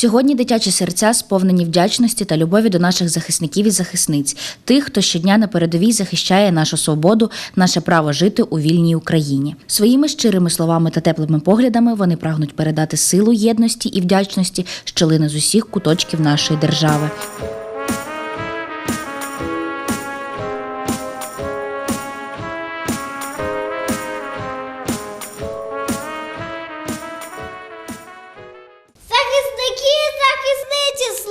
Сьогодні дитячі серця сповнені вдячності та любові до наших захисників і захисниць, тих, хто щодня на передовій захищає нашу свободу, наше право жити у вільній Україні. Своїми щирими словами та теплими поглядами вони прагнуть передати силу єдності і вдячності, що лине з усіх куточків нашої держави. Захисниці,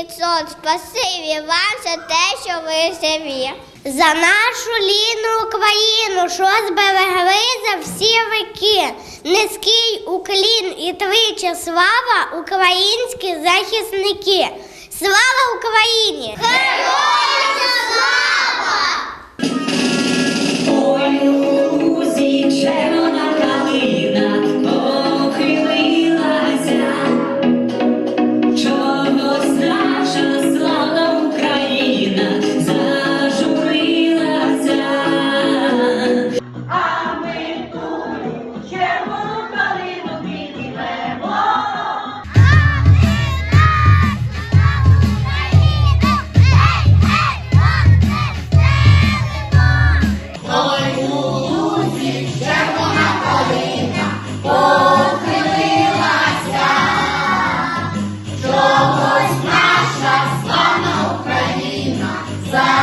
тихий сон. Спасибі вам за те, що ви живі. За нашу ліну Україну, що зберегли за всі віки. Низький уклін і тричі слава українські захисники. Слава Україні! Героям Vai.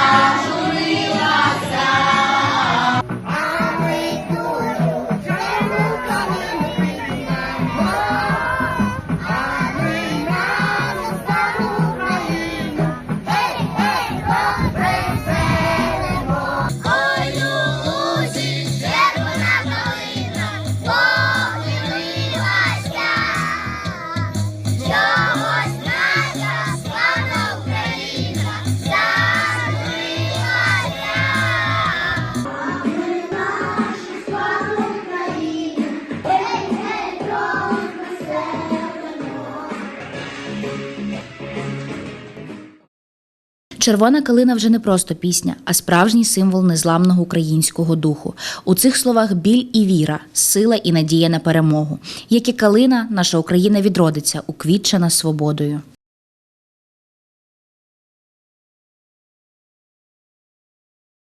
Червона калина вже не просто пісня, а справжній символ незламного українського духу. У цих словах біль і віра, сила і надія на перемогу. Як і калина, наша Україна відродиться, уквітчена свободою.